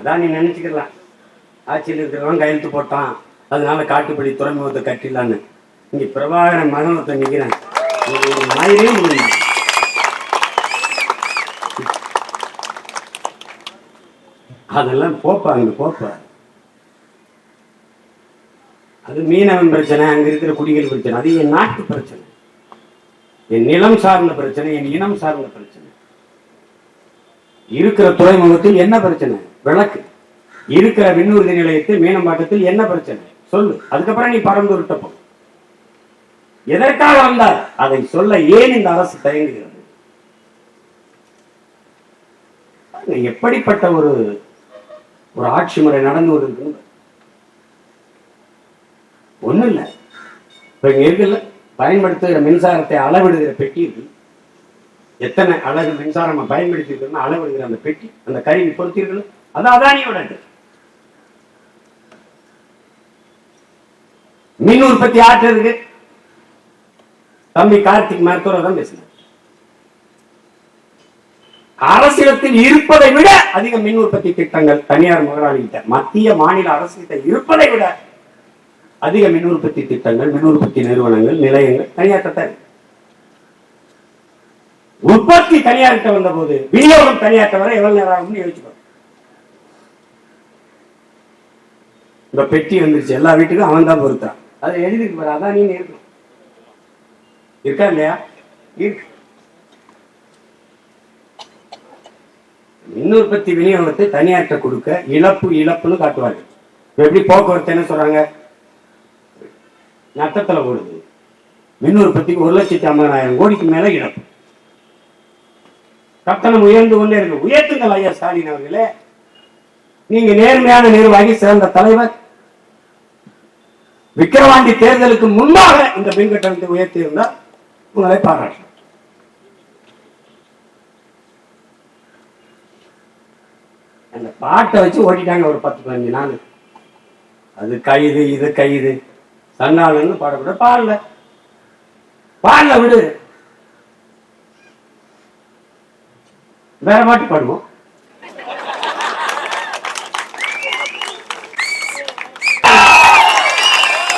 அதான் நீ நினைச்சுக்கலாம். ஆட்சியில் இருக்கிறவன் கையெழுத்து போட்டான். அதனால காட்டுப்படி துறைமுகத்தை கட்டிடலான்னு. இங்கே பிரபாகரன் மகனத்தை நிற்கிறேன் ஒரு முடியும் அதெல்லாம் போப்பா அங்க போப்பா. அது மீனவன் பிரச்சனை அங்க இருக்கிற குடிகள் பிரச்சனை. அது என் நாட்டு பிரச்சனை. என் நிலம் சார்ந்த பிரச்சனை என் இனம் சார்ந்த பிரச்சனை. இருக்கிற துறைமுகத்தில் என்ன பிரச்சனை? விளக்கு. இருக்கிற விண்ணூர்தி நிலையத்தில் மீனம்பாக்கத்தில் என்ன பிரச்சனை? சொல்லு. அதுக்கப்புறம் நீ பறந்து விட்டப்போ எதற்காக வந்தார் அதை சொல்ல ஏன் இந்த அரசு தயங்குகிறது? எப்படிப்பட்ட ஒரு ஒரு ஆட்சி முறை நடந்து கொண்டிருக்குன்னு ஒண்ணும் இல்லை. இப்ப இங்க இருக்குல்ல பயன்படுத்துகிற மின்சாரத்தை அளவிடுகிற பெட்டி இருக்கு. எத்தனை அழகு மின்சாரம் பயன்படுத்தி அளவிடுகிற அந்த பெட்டி அந்த கருவி பொருத்திருக்கணும் அது அதானியோட மின் உற்பத்தி ஆற்றுறதுக்கு தம்பி கார்த்திக் மருத்துவர் தான் பேசினார். அரசியலத்தில் இருப்பதை விட அதிக மின் உற்பத்தி திட்டங்கள் தனியார் முதலாளிகிட்ட மத்திய மாநில அரசுகிட்ட இருப்பதை விட அதிக மின் உற்பத்தி திட்டங்கள் மின் உற்பத்தி நிறுவனங்கள் நிலையங்கள் தனியார்கிட்ட இருக்கு. உற்பத்தி தனியார்கிட்ட வந்த போது விநியோகம் தனியார்கிட்ட வர எவ்வளவு நேரம் ஆகும்னு யோசிச்சு இந்த பெட்டி வந்துருச்சு. எல்லா வீட்டுக்கும் அவன் தான் பொறுத்தான் அதை எழுதிட்டு பாரு அதான் நீ இருக்கும் இருக்கா இல்லையா? இருக்கு. மின் உற்பத்தி விநியோகத்தை தனியார்கிட்ட கொடுக்க இழப்பு இழப்புன்னு காட்டுவாங்க. இப்ப எப்படி போக்குவரத்து என்ன சொல்றாங்க? நட்டத்துல ஓடுது மின் உற்பத்திக்கு ஒரு லட்சத்தி ஐம்பதாயிரம் கோடிக்கு மேல இழப்பு. கட்டணம் உயர்ந்து கொண்டே இருக்கு. உயர்த்துங்கள் ஐயா ஸ்டாலின் அவர்களே. நீங்க நேர்மையான நிர்வாகி சிறந்த தலைவர். விக்கிரவாண்டி தேர்தலுக்கு முன்பாக இந்த மின் கட்டணத்தை உயர்த்தி இருந்தால் உங்களை பாராட்டு அந்த பாட்டை வச்சு ஓட்டிட்டாங்க ஒரு பத்து பதினஞ்சு நாள். அது கைது இது கைது தன்னாலன்னு பாடக்கூட பாடல. பாடல விடு. வேற பாட்டு பாடுவோம்.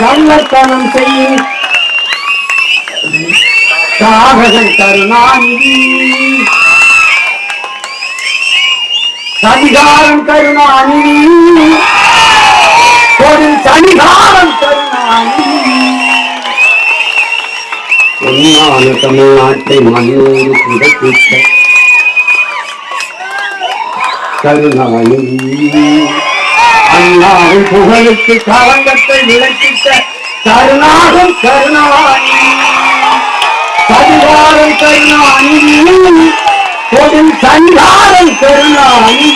கள்ளத்தனம் செய்யும் சாகசன் கருணாநிதி. சதிகாரம் கருணாநிதி. ஒரு சனிகாரம் கருணாநிதி. பொன்னான தமிழ்நாட்டை மண்ணோடு புதைத்திட்ட கருணாநிதி. அண்ணாவின் புகழுக்கு களங்கத்தை விளக்கிட்ட கருணாகும் கருணாணி சதிகாரம் கருணாணி கொடும் சஞ்சாரம் கருணாணி.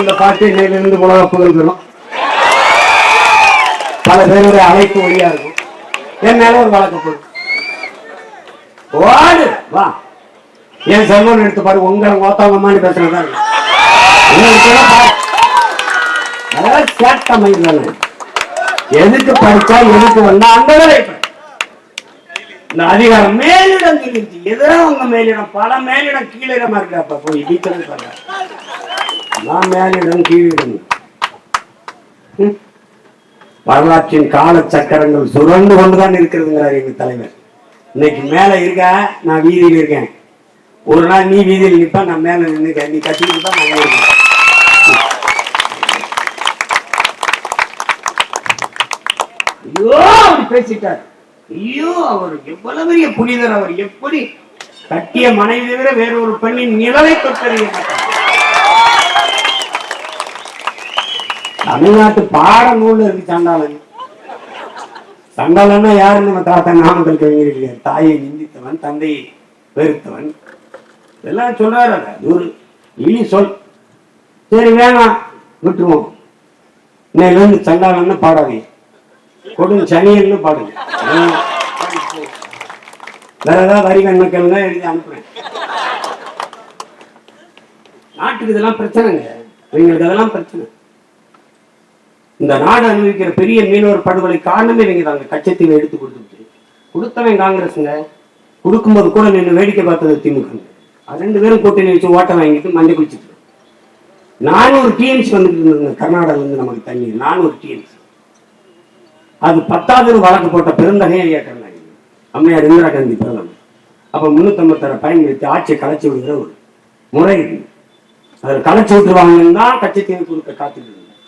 இந்த பாட்டு இன்னையிலிருந்து உலக புகழ்கிறோம் பல பேருடைய அழைப்பு வழியா இருக்கும். என்னால ஒரு வழக்கு போடும் ஓடு வா. என் செல்வன் எடுத்து பாரு உங்களை ஓத்தவங்கம்மான்னு பேசுறதா இருக்கு. சேட்ட தானே எதுக்கு படிச்சா எதுக்கு வந்தா அந்த வேலை இந்த அதிகாரம் மேலிடம் கீழிருச்சு எதிராக உங்க மேலிடம் பல மேலிடம் கீழிடமா இருக்கு அப்ப. போய் டீச்சர் சொல்ற நான் மேலிடம் கீழிடம் வரலாற்றின் கால சக்கரங்கள் சுரண்டு கொண்டுதான் இருக்கிறதுங்கிறார் எங்க தலைவர். இன்னைக்கு மேல இருக்க நான் வீதியில் இருக்கேன். ஒரு நாள் நீ வீதியில் நிப்ப நான் மேல நின்று நீ கட்டிக்கிட்டு தான் நான் ஐயோ அவர் பேசிட்டார். ஐயோ அவர் எவ்வளவு பெரிய புனிதர் அவர் எப்படி கட்டிய மனைவி தவிர வேற ஒரு பெண்ணின் நிழலை தொட்டறிய தமிழ்நாட்டு பாட நூல் இருக்கு சண்டாளன். சண்டாளன்னா யாரு நம்ம தாத்தா நாமக்கல் கவிஞர் இல்லையா? தாயை நிந்தித்தவன் தந்தையை வெறுத்தவன். இதெல்லாம் சொல்றாரு அது. ஒரு இனி சொல். சரி வேணாம் விட்டுருவோம். இன்னையிலிருந்து சண்டாளன்னு பாடாதீங்க. கொடும் சனியன்னு பாடுங்க. வேற ஏதாவது வரி கண்மக்கள் தான் எழுதி அனுப்புறேன். நாட்டுக்கு இதெல்லாம் பிரச்சனைங்க. இவங்களுக்கு அதெல்லாம் பிரச்சனை. இந்த நாடு அனுபவிக்கிற பெரிய மீனவர் படுகொலை காரணமே இவங்க தாங்க கச்சத்தீவை எடுத்து கொடுத்துட்டு. கொடுத்தவன் காங்கிரஸுங்க கொடுக்கும்போது கூட நின்று வேடிக்கை பார்த்தது திமுக அது ரெண்டு பேரும் கூட்டணி வச்சு ஓட்ட வாங்கிட்டு மஞ்சள் குளிச்சுட்டு நானூறு டிஎம்சி வந்துட்டு இருந்தது கர்நாடகால இருந்து நமக்கு தண்ணி. நானூறு டிஎம்சி அது பத்தாவது வழக்கு போட்ட பெருந்தகையை ஏற்றாங்க அம்மையார் இந்திரா காந்தி பிரதமர் அப்ப முன்னூத்தம்பத்தாறு பயன்படுத்தி ஆட்சியை கலைச்சி விடுகிற ஒரு முறை இருக்கு அதில் கலைச்சி விட்டுருவாங்கன்னு தான் கட்சித்தீவு கொடுக்க காத்துட்டு இருந்தேன்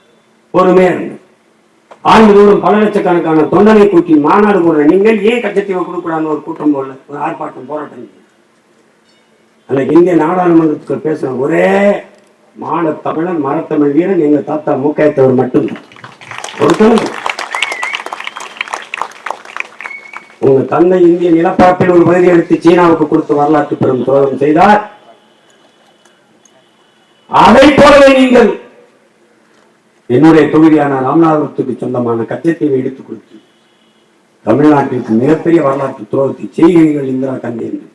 பொறுமையா இருந்தேன் ஆண்டுதோறும் பல லட்சக்கணக்கான தொண்டனை கூட்டி மாநாடு போடுற நீங்கள் ஏன் கட்சத்தீவை கொடுக்கூடாதுன்னு ஒரு கூட்டம் போடல ஒரு ஆர்ப்பாட்டம் போராட்டம் அன்னைக்கு இந்திய நாடாளுமன்றத்துக்கு பேசுன ஒரே மாட தமிழன் மரத்தமிழ் வீரன் எங்க தாத்தா மூக்காயத்தவர் மட்டும்தான். ஒருத்தனும் உங்க தந்தை இந்திய நிலப்பரப்பில் ஒரு பகுதி எடுத்து சீனாவுக்கு கொடுத்து வரலாற்று பெரும் துரோகம் செய்தார். அதை போலவே நீங்கள் என்னுடைய தொகுதியான ராமநாதபுரத்துக்கு சொந்தமான கச்சத்தீவை எடுத்துக் கொடுத்து தமிழ்நாட்டிற்கு மிகப்பெரிய வரலாற்று துரோகத்தை செய்கிறீர்கள் இந்திரா காந்தி என்று.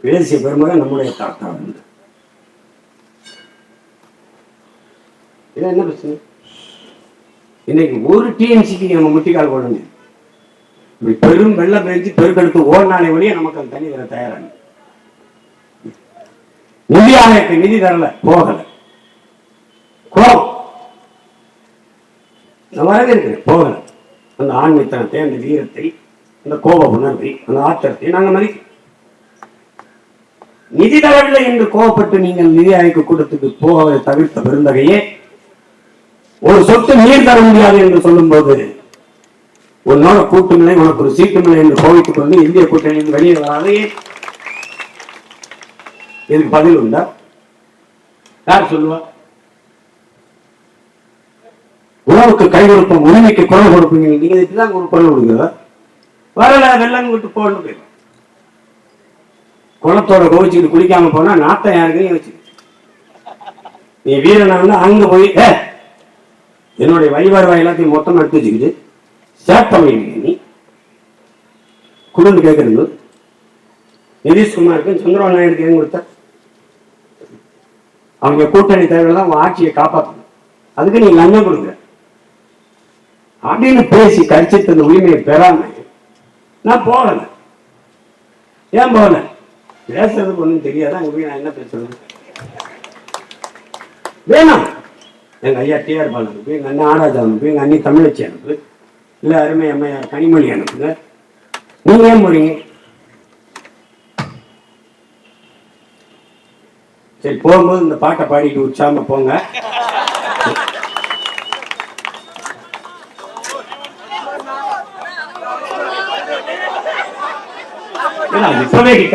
பேசிய பெருமகன் நம்முடைய தாத்தா வந்து. என்ன பிரச்சனை? இன்னைக்கு ஒரு டிஎம்சிக்கு நம்ம முட்டிக்கால் போடணும். இப்படி பெரும் வெள்ளம் பெஞ்சு பெருக்கெடுத்து ஓடினாலே ஒழிய நமக்கு அந்த தண்ணி தர தயாராக நிதி ஆணையத்துக்கு நிதி தரல போகல. கோபம். இருக்கு வரவேற்கிறேன் போகல. அந்த ஆண்மைத்தனத்தை அந்த வீரத்தை அந்த கோப உணர்வை அந்த ஆத்திரத்தை நாங்கள் மதிக்கிறோம். நிதி தரவில்லை என்று கோபப்பட்டு நீங்கள் நிதி ஆணைக்கு கூட்டத்துக்கு போவதை தவிர்த்த பெருந்தகையே ஒரு சொத்து நீர் தர முடியாது என்று சொல்லும் போது உன்னோட கூட்டமில்லை உனக்கு ஒரு சீட்டுமில்லை என்று கோவித்துக் கொண்டு இந்திய கூட்டணியில் வெளியே வராதே இதுக்கு பதில் உண்டா? யார் சொல்லுவா? உணவுக்கு கை கொடுப்போம் உரிமைக்கு குரல் கொடுப்பீங்க. நீங்க இதுதான் ஒரு குரல் கொடுக்குறதா வரல வெள்ளம் விட்டு போன்னு போயிடும். குளத்தோட கோவிச்சுக்கிட்டு குளிக்காம போனா நாட்டம் யாருக்குன்னு வச்சு நீ வீரனா வந்து அங்க போய் என்னுடைய வழிபாடு எல்லாத்தையும் மொத்தம் எடுத்து வச்சுக்கிட்டு சேப்பம் குடும்பம் கேட்கறது நிதிஷ்குமாருக்கு சந்திரபாபு நாயுடுக்கு ஏன் கொடுத்த. அவங்க கூட்டணி தலைவர் தான் ஆட்சியை காப்பாற்றணும் அதுக்கு நீ லஞ்சம் கொடுங்க. அப்படின்னு பேசி கழிச்சு தந்த உரிமையை பெறாம நான் போகல. ஏன் போகல? பேசுறதுக்கு ஒன்றும் தெரியாது? அங்க போய் நான் என்ன பேசுறது வேணாம். எங்க ஐயா டிஆர் பால் அனுப்பு எங்க அண்ணன் ஆராஜா அனுப்பு எங்க அண்ணி தமிழச்சி அனுப்பு. இல்ல அருமை அம்மையார் கனிமொழி அனுப்புங்க. நீங்க ஏன் போறீங்க? சரி போகும்போது இந்த பாட்டை பாடிட்டு உற்சாம போங்க. இப்பவே ஹிட்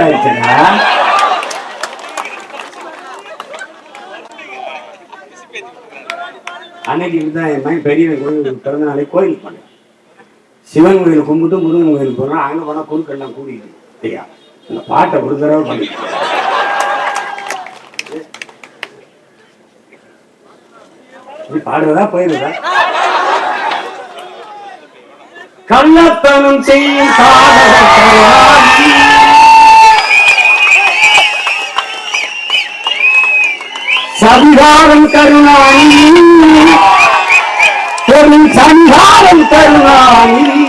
அன்னைக்கு தான் என் மகன் பெரியவன் கோயில் பிறந்த நாளை கோயிலுக்கு போனேன். சிவன் கோயில் கும்பிட்டு முருகன் கோயில் போனோம் அங்க போனா குறுக்கெல்லாம் கூடிட்டு. ஐயா இந்த பாட்டை ஒரு தடவை பண்ணி பாடுறதா போயிருதா கள்ளத்தனம் செய்யும் சாதகத்தை சதிகாரம் கருணாணி பொருள் சந்தாரம் கருணாணி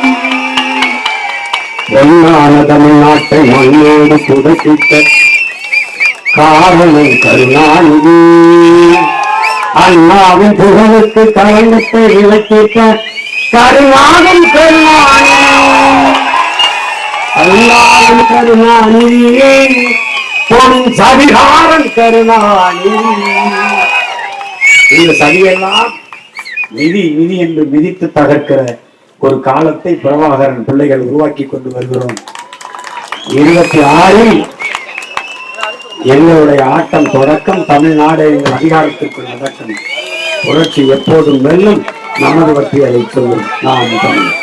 பொன்னான தமிழ்நாட்டை மண்ணோடு புதுப்பித்த காரணம் கருணாநிதி. அண்ணாவின் புகழுக்கு கலங்கத்தை விளக்கிட்ட கருணாகம் கருணாநிதி அல்லாவின் கருணாநிதியே பொன் சதிகாரம் கருணாநிதி. இந்த சதியெல்லாம் விதி விதி என்று விதித்து தகர்க்கிற ஒரு காலத்தை பிரபாகரன் பிள்ளைகள் உருவாக்கி கொண்டு வருகிறோம். இருபத்தி ஆறில் எங்களுடைய ஆட்டம் தொடக்கம் தமிழ்நாடு எங்கள் அதிகாரத்திற்குள் நடக்கும். புரட்சி எப்போதும் வெல்லும் நமது பற்றி அதை சொல்லும் நாம் தமிழ்.